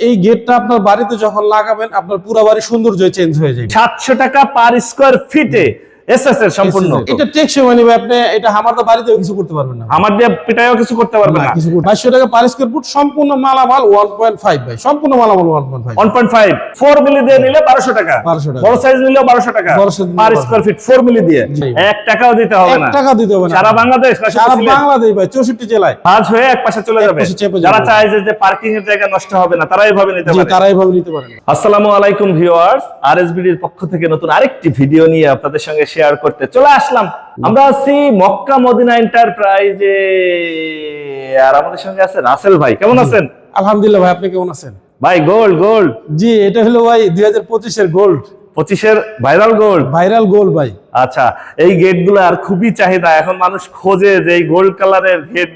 এই গেটটা আপনার বাড়িতে যখন লাগাবেন, আপনার পুরো বাড়ি সৌন্দর্য চেঞ্জ হয়ে যাবে। সাতশো টাকা পার স্কোয়ার ফিটে এসএস এর সম্পূর্ণ। এটা টেকসই মানে আপনি এটা আমার তো বাড়িতেও কিছু করতে পারবেন না। দিয়ে পিটাইও কিছু করতে পারবে না কিছু বাইশশো টাকা পার স্কোয়ার ফুট সম্পূর্ণ মালামাল ওয়ান পয়েন্ট ফাইভ ভাই সম্পূর্ণ মালামাল one point five one point five four milli দিয়ে নিলে বারোশো টাকা। 1200 টাকা। বড় সাইজ নিলেও বারোশো টাকা। Per 1200 square feet four milli দিয়ে। জি। এক টাকাও দিতে হবে না। টাকা দিতে হবে না। সারা বাংলাদেশ সারা বাংলাদেশ ভাই চৌষট্টি জেলায়। ভাঁজ হয়ে এক পাশে চলে যাবে। যারা। চায় যে- পার্কিং এর জায়গা নষ্ট হবে না তারা এইভাবে নিতে পারে। তারা এইভাবে নিতে পারেন আসসালামু আলাইকুম ভিউয়ার্স আরএসবিডির পক্ষ থেকে নতুন আরেকটি ভিডিও নিয়ে আপনাদের সঙ্গে শেয়ার করতে। চলে আসলাম। আমরা আছি মক্কা মদিনা এন্টারপ্রাইজে আর আমাদের সঙ্গে আছে রাসেল ভাই। কেমন আছেন? আলহামদুলিল্লাহ ভাই আপনি কেমন আছেন? ভাই গোল্ড গোল্ড জি এটা হলো ভাই দুই হাজার পঁচিশের গোল্ড পঁচিশের ভাইরাল গোল্ড ভাইরাল গোল্ড ভাই। আচ্ছা এই গেট আর খুবই চাহিদা। এখন মানুষ খোঁজে যে এই গোল্ড কালারের গেট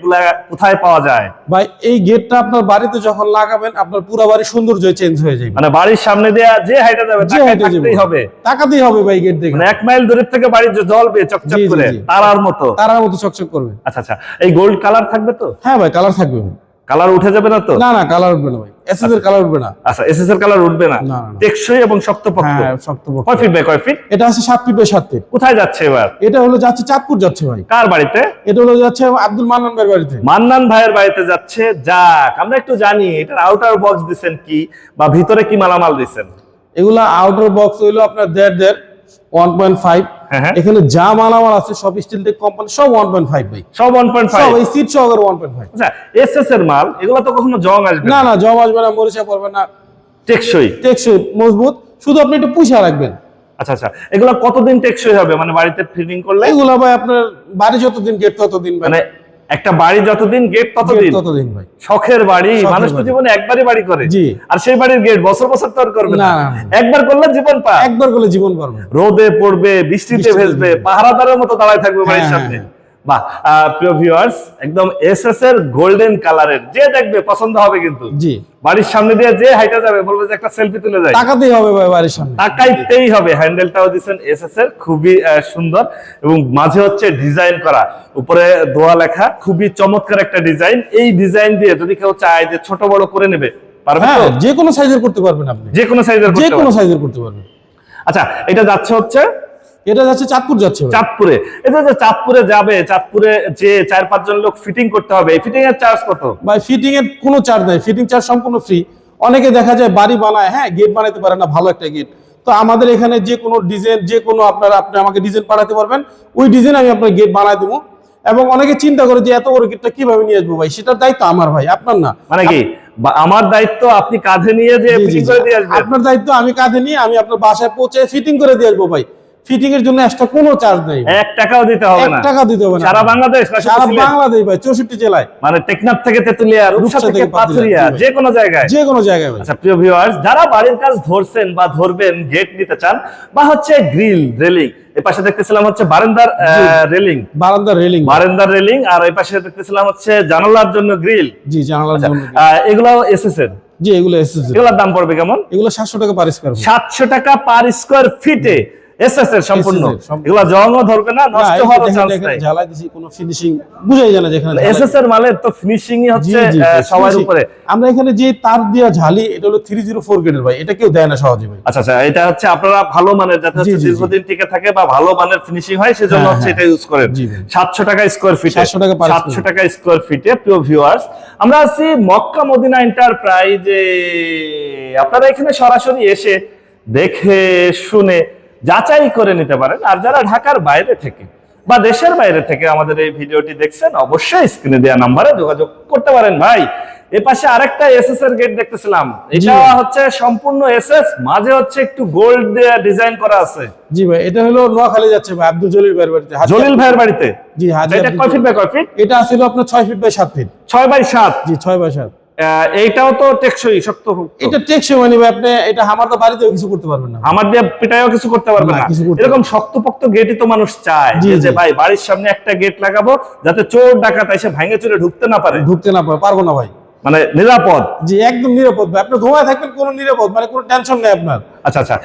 কোথায় পাওয়া যায়। ভাই এই গেটটা আপনার বাড়িতে যখন লাগাবেন আপনার পুরো বাড়ি সৌন্দর্য চেঞ্জ হয়ে যাবে। মানে বাড়ির সামনে দেয়া যে হাইটা যাবে যে হাইটে যাবে। হবে। টাকাতেই হবে ভাই গেট দেখে। মানে এক মাইল দূরের থেকে বাড়ির যে জ্বলবে চকচক করে। তারার মতো। তারার মতো চকচক করবে। আচ্ছা আচ্ছা। এই গোল্ড কালার থাকবে তো? হ্যাঁ ভাই কালার থাকবে। কালার উঠে যাবে না তো? না না কালার উঠবে না ভাই। এসএস এর আচ্ছা। কালার উঠবে না। আচ্ছা এসএস এর কালার উঠবে না? টেকসই এবং শক্তপোক্ত হ্যাঁ শক্তপোক্ত কয় ফিট বাই কয় ফিট এটা আছে 7 ফিট বাই 7 ফিট কোথায় যাচ্ছে এবার? এটা হলো যাচ্ছে চাঁদপুর যাচ্ছে ভাই। কার বাড়িতে? এটা হলো যাচ্ছে আব্দুল মান্নান ভাইয়ের বাড়িতে। মান্নান ভাইয়ের বাড়িতে যাচ্ছে। যাক আমরা একটু জানি এটার আউটার বক্স দিবেন কি বা ভিতরে কি মালামাল দিবেন এগুলা আউটার বক্স হইল আপনার দের দের 1.5 এখানে যা মালামাল আছে সব স্টিল টেক কোম্পানি সব ওয়ান পয়েন্ট ফাইভ ভাই। সব ওয়ান পয়েন্ট ফাইভ সব এই সিট সহ ওয়ান পয়েন্ট ফাইভ আচ্ছা এসএস এর মাল এগুলো তো কখনো জং আসবে না। না জং আসবে না মরিচা পড়বে না। টেকসই। টেকসই মজবুত। শুধু আপনি একটু পুষা রাখবেন। আচ্ছা আচ্ছা এগুলো কতদিন টেকসই হবে? মানে বাড়িতে ফিটিং করলে? এগুলো ভাই আপনার বাড়ি যতদিন গেট ততদিন মানে একটা বাড়ি যতদিন গেট ততদিন ততদিন ভাই শখের বাড়ি মানুষ তো জীবনে একবারই বাড়ি করে জি। আর সেই বাড়ির গেট বছর বছর তো আর করবে না। একবার করলে জীবন পা একবার করলে জীবন পারবে রোদে পড়বে বৃষ্টিতে ভেসবে ভেজবে। পাহারাদারের মতো দাঁড়ায় থাকবে বাড়ির হ্যাঁ, সামনে হ্যাঁ। বাহ প্রিয় ভিউয়ার্স একদম এসএস এর গোল্ডেন কালারের যে দেখবে পছন্দ হবে কিন্তু। জি। বাড়ির সামনে দিয়ে যে হাইটা যাবে বলবে যে একটা সেলফি তুলে যায় হবে ভাই বাড়ির সামনে। তাকাইতেই হবে হ্যান্ডেলটাও দিচ্ছেন এসএস এর খুবই সুন্দর। এবং মাঝে হচ্ছে ডিজাইন করা উপরে দোয়া লেখা খুবই চমৎকার একটা ডিজাইন এই ডিজাইন দিয়ে যদি কেউ চায় যে ছোট বড় করে নেবে পারবে হ্যাঁ তো? যে কোনো সাইজের করতে পারবেন আপনি। যে কোনো সাইজের যে কোনো সাইজের করতে পারবেন। আচ্ছা এটা যাচ্ছে হচ্ছে এটা যাচ্ছে চাঁদপুর যাচ্ছে চাঁদপুরে। এটা যে চাঁদপুরে যাবে চাঁদপুরে যে চার পাঁচজন লোক ফিটিং করতে হবে ফিটিং এর চার্জ কত? ভাই ফিটিং এর কোনো চার্জ নাই। ফিটিং চার্জ সম্পূর্ণ ফ্রি অনেকে দেখা যায় বাড়ি বানায় হ্যাঁ গেট বানাতে পারে না ভালো একটা গেট তো আমাদের এখানে যে কোনো ডিজাইন যে কোনো আপনার আপনি আমাকে ডিজাইন পাঠাতে পারবেন ওই ডিজাইন আমি আপনার গেট বানাই দেবো। এবং অনেকে চিন্তা করে যে এত বড় গেটটা কীভাবে নিয়ে আসব ভাই? সেটার দায়িত্ব আমার ভাই আপনার না। মানে কি? আমার দায়িত্ব আপনি কাঁধে নিয়ে যে জি, জি, ফিটিং করে দিয়ে আসবেন? আপনার দায়িত্ব আমি কাঁধে নিয়ে আমি আপনার বাসায় পৌঁছে ফিটিং করে দিয়ে আসব ভাই। ফিটিং এর জন্য এক্সট্রা কোনো চার্জ নেই। এক টাকাও দিতে হবে এক টাকা দিতে হবে না। সারা বাংলাদেশ সারা বাংলাদেশ ভাই চৌষট্টি জেলায়। মানে টেকনাফ থেকে তেতুলিয়া রূপসা থেকে পাথুরিয়া। যে কোনো জায়গায়। যে কোনো জায়গায় আচ্ছা প্রিয় ভিউয়ার্স যারা বাড়ির কাজ ধরছেন বা ধরবেন গেট নিতে চান বা হচ্ছে গ্রিল রেলিং এই পাশে দেখতেছিলাম হচ্ছে বারান্দার রেলিং বারান্দার রেলিং বারান্দার রেলিং আর এই পাশে দেখতেছিলাম হচ্ছে জানালার জন্য গ্রিল জি জানালার জন্য এগুলো এসএস এর জি এগুলো এসএসজি এগুলোর দাম পড়বে কেমন? এগুলো সাতশো টাকা পার স্কোয়ার ফুট। সাতশো টাকা পার স্কোয়ার ফিটে এসএস এর সম্পূর্ণ। জংও ধরবে না নষ্ট হওয়ার চান্স নাই ঝালাই দিছি কোনো ফিনিশিং বুঝাই যায় না যেখানে। এসএস এর মালের তো ফিনিশিংই জি, হচ্ছে সবার উপরে আমরা এখানে যে তার দিয়া ঝালি এটা হলো থ্রি জিরো ফোর গ্রেডের ভাই এটা কেউ দেয় না সহজে ভাই আচ্ছা আচ্ছা এটা হচ্ছে আপনারা ভালো মানের যাতে। দীর্ঘদিন টিকে থাকে বা ভালো মানের ফিনিশিং হয় সেজন্য হ্যাঁ, হচ্ছে হ্যাঁ। এটা ইউজ করেন জি, ভাই। সাতশো টাকা স্কোয়ার ফিট 700 টাকা per square সাতশো টাকা স্কোয়ার ফিটে প্রিয় ভিউয়ার্স আমরা আছি মক্কা মদিনা এন্টারপ্রাইজে আপনারা এখানে সরাসরি এসে দেখে শুনে যাচাই করে নিতে পারেন। আর যারা ঢাকার বাইরে থেকে বা দেশের বাইরে থেকে আমাদের এই ভিডিওটি দেখছেন অবশ্যই স্ক্রিনে দেওয়া নাম্বারে যোগাযোগ করতে পারেন। ভাই এ পাশে আরেকটা এসএস এর গেট দেখতেছিলাম। এটা হচ্ছে সম্পূর্ণ এসএস মাঝে হচ্ছে একটু গোল্ড দিয়ে ডিজাইন করা আছে। জি ভাই এটা হলো নোয়াখালী যাচ্ছে ভাই আব্দুল জলিল ভাইয়ের বাড়িতে জলিল ভাইয়ের বাড়িতে? জি হাজি এটা কয় ফিট বাই কয় ফিট এটা ছিল আপনার ছয় ফিট বাই সাত ফিট ছয় বাই সাত। জি ছয় বাই সাত। এইটাও তো টেকসই শক্ত এটা টেকসই মানে আপনি এটা হামার তো বাড়িতেও কিছু করতে পারবেন না। হামার দিয়ে পিটাইও কিছু করতে পারবে না, এরকম শক্তপোক্ত গেটই তো মানুষ চায় যে, যে ভাই বাড়ির সামনে একটা গেট লাগাবো যাতে চোর ডাকাত এসে ভাঙে চুরে ঢুকতে না পারে। ঢুকতে না পারে পারব না ভাই। মানে নিরাপদ। জি একদম নিরাপদ ভাই। আপনি ঘুমায় থাকবেন কোনো নিরাপদ মানে কোনো টেনশন নেই আপনার। আচ্ছা আচ্ছা।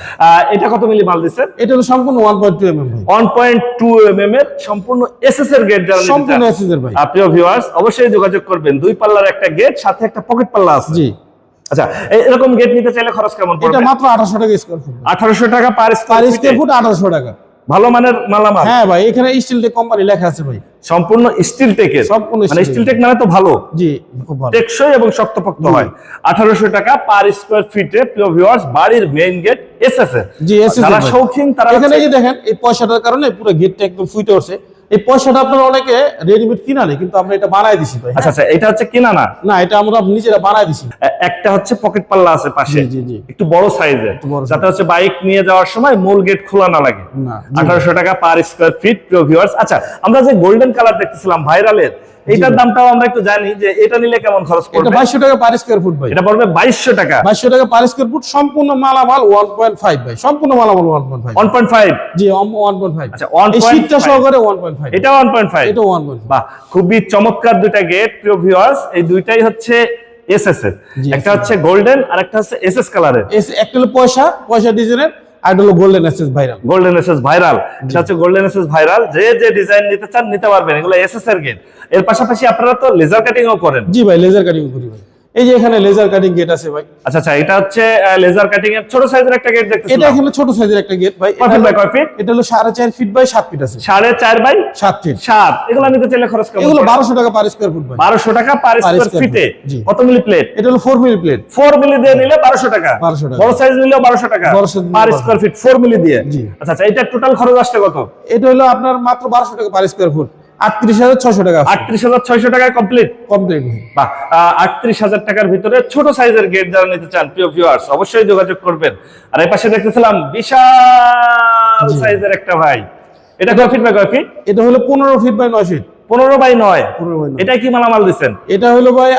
এটা কত মিলি মাল দিচ্ছেন? এটা হলো সম্পূর্ণ one point two M M one point two M M এর সম্পূর্ণ এসএস এর গেট যারা সম্পূর্ণ। এসএস এর ভাই। প্রিয় ভিউয়ার্স অবশ্যই যোগাযোগ করবেন। দুই পাল্লার একটা গেট সাথে একটা পকেট পাল্লা আছে। জি। আচ্ছা এরকম গেট নিতে চাইলে খরচ কেমন এটা মাত্র 1800 টাকা স্কয়ার ফুট আঠারোশো টাকা পার স্কোয়ার ফুট আঠারোশো টাকা। ভালো মানের মালামাল? হ্যাঁ ভাই এখানে স্টিল টেক কোম্পানি লেখা আছে ভাই। সম্পূর্ণ স্টিল টেকের সম্পূর্ণ মানে স্টিল টেক মানে তো ভালো। জি খুব ভালো। টেকসই এবং শক্তপোক্ত হয়। আঠারোশো টাকা পার স্কয়ার ফিটে প্রিয় ভিউয়ার্স বাড়ির মেইন গেট এসএসএ জি, এসএসএ যারা ভাই। শৌখিন তারা এখানে এই যে দেখেন এই পয়সাটার কারণে পুরো গেটটা একদম ফুটে উঠছে। এই পয়সাটা আপনারা অনেকে রেডিমেড কিনা নেই কিন্তু আমরা এটা বানাই দিছি ভাই। আচ্ছা আচ্ছা এটা হচ্ছে কিনা না? না এটা আমরা নিজেরা বানাই দিছি। একটা হচ্ছে পকেট পাল্লা আছে পাশে। জি, জি। একটু বড় সাইজের যাতে হচ্ছে বাইক নিয়ে যাওয়ার সময় মূল গেট খোলা না লাগে। না, জি। আঠারোশো টাকা পার স্কয়ার ফিট প্রিয় ভিউয়ার্স আচ্ছা আমরা যে গোল্ডেন কালার দেখতেছিলাম ভাইরালের এইটার দামটাও আমরা একটু জানি যে এটা নিলে কেমন খরচ এটা পড়বে? বাইশশো টাকা পার স্কোয়ার ফুট ভাই। এটা পড়বে বাইশশো টাকা। বাইশশো টাকা পার স্কোয়ার ফুট সম্পূর্ণ মালামাল ওয়ান পয়েন্ট ফাইভ ভাই। সম্পূর্ণ মালামাল one point five one point five জি ওয়ান পয়েন্ট ফাইভ আচ্ছা, এই 1.5 শীতটা সহকারে ওয়ান পয়েন্ট ফাইভ এটা ওয়ান পয়েন্ট ফাইভ এটা ওয়ান পয়েন্ট বাহ খুবই চমৎকার দুইটা গেট প্রিয় ভিউয়ার্স এই দুইটাই হচ্ছে এসএস এর জি, একটা হচ্ছে গোল্ডেন আর একটা হচ্ছে এস এসএস কালারের একটা হলো পয়সা পয়সা ডিজাইনের আর হলো golden SS viral golden SS viral সেটা হচ্ছে গোল্ডেন এসএস ভাইরাল যে যে ডিজাইন নিতে চান নিতে পারবেন। এগুলো এসএস এর গেটের পাশাপাশি আপনারা তো লেজার কাটিংও করেন। জি ভাই লেজার কাটিং করি ভাই। এই যে এখানে লেজার কাটিং গেট আছে ভাই। আচ্ছা আচ্ছা এটা হচ্ছে লেজার কাটিং এর ছোট সাইজের একটা গেট এটা এখানে ছোট সাইজের একটা গেট ভাই। কয় ফিট বাই কয় ফিট এটা হলো সাড়ে চার ফিট বাই সাত ফিট আছে। সাড়ে চার বাই সাত ফিট সাত। এগুলো নিতে চাইলে খরচ কেমন? এগুলো বারোশো টাকা পার স্কোয়ার ফুট ভাই। বারোশো টাকা পার স্কোয়ার ফিটে কত মিলি প্লেট এটা হলো four milli plate four milli দিয়ে নিলে বারোশো টাকা। 1200 টাকা। বড় সাইজ নিলেও বারোশো টাকা। বড় size per 1200 square feet four milli দিয়ে। আচ্ছা আচ্ছা এটা টোটাল খরচ আসছে কত? এটা হলো আপনার মাত্র বারোশো টাকা পার স্কোয়ার ফুট আটত্রিশ হাজার ছশো টাকা আটত্রিশ হাজার ছয়শো টাকায় কমপ্লিট কমপ্লিট বা আটত্রিশ হাজার টাকার ভিতরে ছোট সাইজের গেট যারা নিতে চান প্রিয় ভিউয়ার্স অবশ্যই যোগাযোগ করবেন। আর এই পাশে দেখতেছিলাম বিশাল সাইজের একটা ভাই। এটা কয় ফিট বাই কয় ফিট এটা হলো পনেরো ফিট বাই নয় ফিট পনেরো বাই নয়। 15 by এটা কি মালামাল দিচ্ছেন? এটা হলো ভাই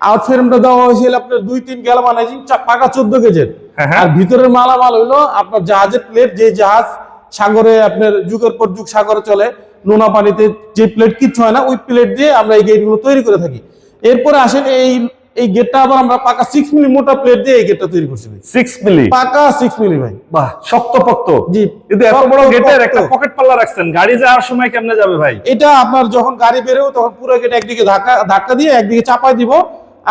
আউট ফ্রেমটা দেওয়া হয়েছিল আপনার দুই তিন বানাইছি পাকা চোদ্দ কেজের। হ্যাঁ, হ্যাঁ। আর ভিতরের মালামাল হইল আপনার জাহাজের প্লেট যে জাহাজ সাগরে আপনার যুগের পর যুগ সাগরে চলে নোনা পানিতে যে প্লেট কিচ্ছু হয় না ওই প্লেট দিয়ে আমরা এই গেটগুলো তৈরি করে থাকি। এরপরে আসেন এই এই গেটটা আবার আমরা পাকা সিক্স মিলি মোটা প্লেট দিয়ে এই গেটটা তৈরি করছি সিক্স মিলি পাকা সিক্স মিলি ভাই। বাহ শক্ত পক্ত জি। কিন্তু এত বড় গেটের একটা পকেট পাল্লা রাখছেন গাড়ি যাওয়ার সময় কেমনে যাবে ভাই? এটা আপনার যখন গাড়ি বেরোবে তখন পুরো গেট একদিকে ধাক্কা ধাক্কা দিয়ে একদিকে চাপাই দিব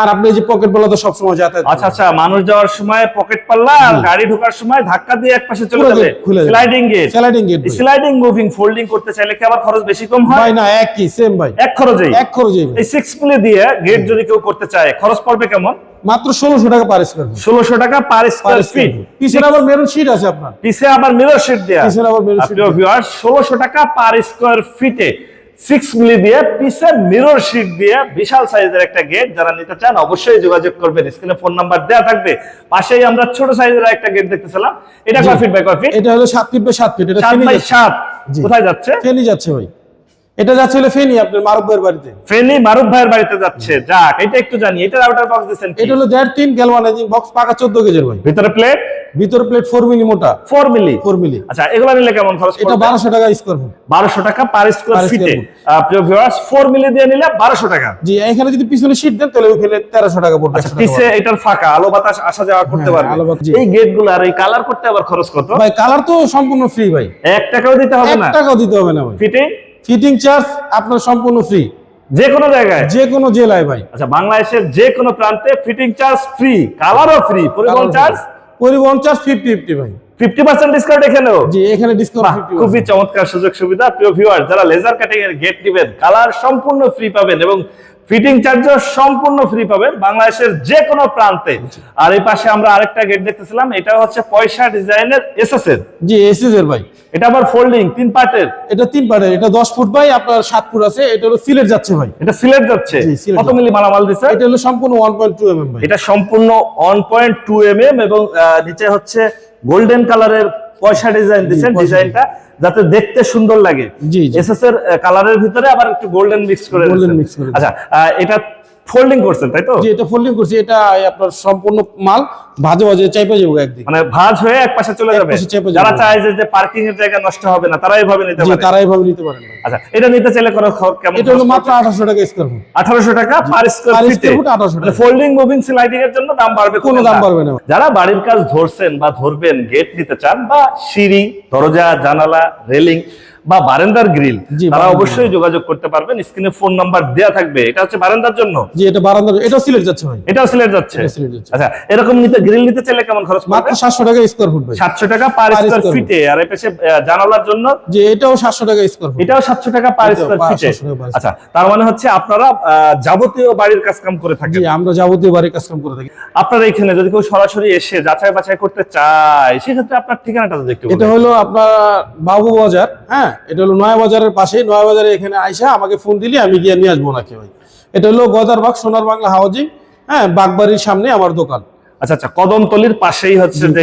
আর আপনি যে পকেট বলা তো সবসময় যাতায়াত আচ্ছা আচ্ছা মানুষ যাওয়ার সময় পকেট পাল্লা আর গাড়ি ঢোকার সময় ধাক্কা দিয়ে এক পাশে চলে যাবে। Sliding gate sliding gate sliding moving folding করতে চাইলে কি আবার খরচ বেশি কম হয়? ভাই না একই সেম ভাই। এক খরচেই। এক খরচেই এই সিক্স মিলি দিয়ে গেট যদি কেউ করতে চায় খরচ পড়বে কেমন? মাত্র ষোলোশো টাকা পার স্কোয়ার ফুট ষোলোশো টাকা পার স্কোয়ার ফিট পিছনে আবার মেরুন শিট আছে আপনার। পিছে আবার মিরর শিট দেয়া। পিছনে আবার প্রিয় ভিউয়ার ষোলোশো টাকা পার স্কোয়ার ফিটে সিক্স মিলি দিয়ে পিসের মিরর শিট দিয়ে বিশাল সাইজের একটা গেট যারা নিতে চান অবশ্যই যোগাযোগ করবেন। স্ক্রিনে ফোন নাম্বার দেওয়া থাকবে। পাশেই আমরা ছোট সাইজের একটা গেট দেখতেছিলাম। এটা কয় ফিট বাই কয় ফিট এটা হলো সাত ফিট বাই সাত ফিট এটা সাত বাই সাত। কোথায় যাচ্ছে? ফেলি যাচ্ছে ভাই। এটা যাচ্ছে হলো ফেনি আপনার মারুফ ভাইয়ের বাড়িতে। ফেনি মারুফ ভাইয়ের বাড়িতে যাচ্ছে। যাক এটা একটু জানি এটা রাউটার বক্স দিচ্ছেন এটা হলো দেড় তিন গ্যালভানাইজিং বক্স পাকা চোদ্দ কেজির ভাই। ভিতরে প্লেট ভিতর প্লেট ফোর মিলি মোটা। ফোর মিলি ফোর মিলি আচ্ছা এগুলো নিলে কেমন খরচ এটা পড়বে? বারোশো টাকা স্কোয়ার ফুট বারোশো টাকা পার স্কোয়ার ফিটে। প্রিয় ভিউয়ার্স ফোর মিলি দিয়ে নিলে বারোশো টাকা। জি এখানে যদি পিছনে শীট দেন তাহলে ওইখানে তেরোশো টাকা পড়বে আচ্ছা পিছে এটার ফাঁকা আলো বাতাস আসা যাওয়া করতে হ্যাঁ, পারবে। আলো বাতাস, এই গেটগুলো আর এই কালার করতে আবার খরচ কত? ভাই কালার তো সম্পূর্ণ ফ্রি ভাই। এক টাকাও দিতে হবে না? টাকাও দিতে হবে না ভাই। ফিটিং ফিটিং চার্জ আপনার সম্পূর্ণ ফ্রি যে কোনো জায়গায়? যে কোনো জেলায় ভাই। আচ্ছা বাংলাদেশের যে কোনো প্রান্তে ফিটিং চার্জ ফ্রি কালারও ফ্রি পরিবহন চার্জ পরিবহন চার্জ ফিফটি ফিফটি ভাই। ফিফটি পার্সেন্ট ডিসকাউন্ট এখানেও? জি এখানে ডিসকাউন্ট খুবই চমৎকার সুযোগ সুবিধা প্রিয় ভিউয়ার যারা লেজার কাটিং এর গেট নেবেন কালার সম্পূর্ণ ফ্রি পাবেন এবং ফিটিং চার্জও সম্পূর্ণ ফ্রি পাবেন বাংলাদেশের যে কোনো প্রান্তে। আর এই পাশে আমরা আরেকটা গেট দেখতেছিলাম এটা হচ্ছে পয়সা ডিজাইনের এসএস এর জি এসএস এর ভাই। এটা আবার ফোল্ডিং তিন পার্টের এটা তিন পার্টের এটা দশ ফুট ভাই আপনার সাত ফুট আছে এটা হলো সিলেট যাচ্ছে ভাই। এটা সিলেট যাচ্ছে। কত মিলি মালামাল দিছে? এটা হলো সম্পূর্ণ one point two M M ভাই। এটা সম্পূর্ণ one point two M M এবং নিচে হচ্ছে গোল্ডেন কালারের পয়সা ডিজাইন দিচ্ছেন ডিজাইনটা যাতে দেখতে সুন্দর লাগে। এসএস এর কালারের ভিতরে আবার একটু গোল্ডেন মিক্স করে Golden দিয়েছেন। করে আচ্ছা এটা ফোল্ডিং করছেন তাই তো যে এটা ফোল্ডিং করছি এটা আপনার সম্পূর্ণ মাল ভাজে ভাজে চাইপে যাব একদিন মানে ভাঁজ হয়ে এক পাশে চলে যাবে যারা। চায় যে পার্কিং এর জায়গা নষ্ট হবে না তারা এইভাবে নিতে পারে তারা এইভাবে নিতে ভাই। আচ্ছা এটা নিতে চাইলে করো কেমন এটা হলো মাত্র আঠাশশো টাকা স্কোয়ার ফুট আঠারোশো টাকা পার স্কোয়ার Per ফিটে square foot 1800 টাকা। ফোল্ডিং মুভিং স্লাইডিং এর জন্য দাম বাড়বে কোনো দাম বাড়বে না। যারা বাড়ির কাজ ধরছেন বা ধরবেন গেট নিতে চান বা সিঁড়ি দরজা জানালা রেলিং বা বারান্দার গ্রিল তারা অবশ্যই যোগাযোগ করতে পারবেন। স্ক্রিনে ফোন নাম্বার দেওয়া থাকবে। এটা হচ্ছে বারান্দার জন্য? জি এটা বারান্দা এটাও সিলেট যাচ্ছে ভাই। এটা সিলেট যাচ্ছে। আচ্ছা এরকম নিতে গ্রিল নিতে চাইলে কেমন খরচ মাত্র পড়বে সাতশো টাকা স্কোয়ার ফুট ভাই। সাতশো টাকা পার স্কোয়ার ফিটে আর এই পাশে জানালার জন্য? যে এটাও সাতশো টাকা স্কোয়ার ফুট এটাও সাতশো টাকা পার স্কোয়ার ফিটে 700 আচ্ছা তার মানে হচ্ছে আপনারা যাবতীয় বাড়ির কাজ কাম করে জি আমরা যাবতীয় বাড়ির কাজ কাম করে থাকি। আপনারা এখানে যদি কেউ সরাসরি এসে যাচাই বাছাই করতে চায় সেক্ষেত্রে আপনার ঠিকানাটা দেখতে এটা হলো আপনার বাবু বাজার হ্যাঁ? এটা হলো নয়া বাজারের পাশে। নয়া বাজারে এখানে আইসা আমাকে ফোন দিলে আমি গিয়ে নিয়ে আসব নাকি ভাই। এটা হলো গদারবাগ সোনার বাংলা হাউজিং হ্যাঁ বাগবাড়ির সামনে আমার দোকান। আচ্ছা আচ্ছা কদমতলির পাশেই হচ্ছে জি, যেটা।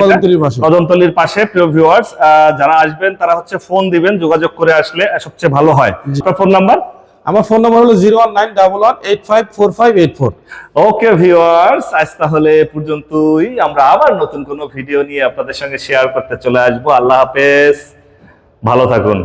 কদমতলির পাশে। প্রিয় ভিউয়ার্স যারা আসবেন তারা হচ্ছে ফোন দিবেন যোগাযোগ করে আসলে সবচেয়ে ভালো হয়। Phone number? আমার ফোন নাম্বার হলো zero one nine double one eight five four five eight four. Okay viewers আজ তাহলে পর্যন্তই। আমরা আবার নতুন কোনো ভিডিও নিয়ে আপনাদের সঙ্গে শেয়ার করতে চলে আসব। আল্লাহ হাফেজ। ভালো থাকুন।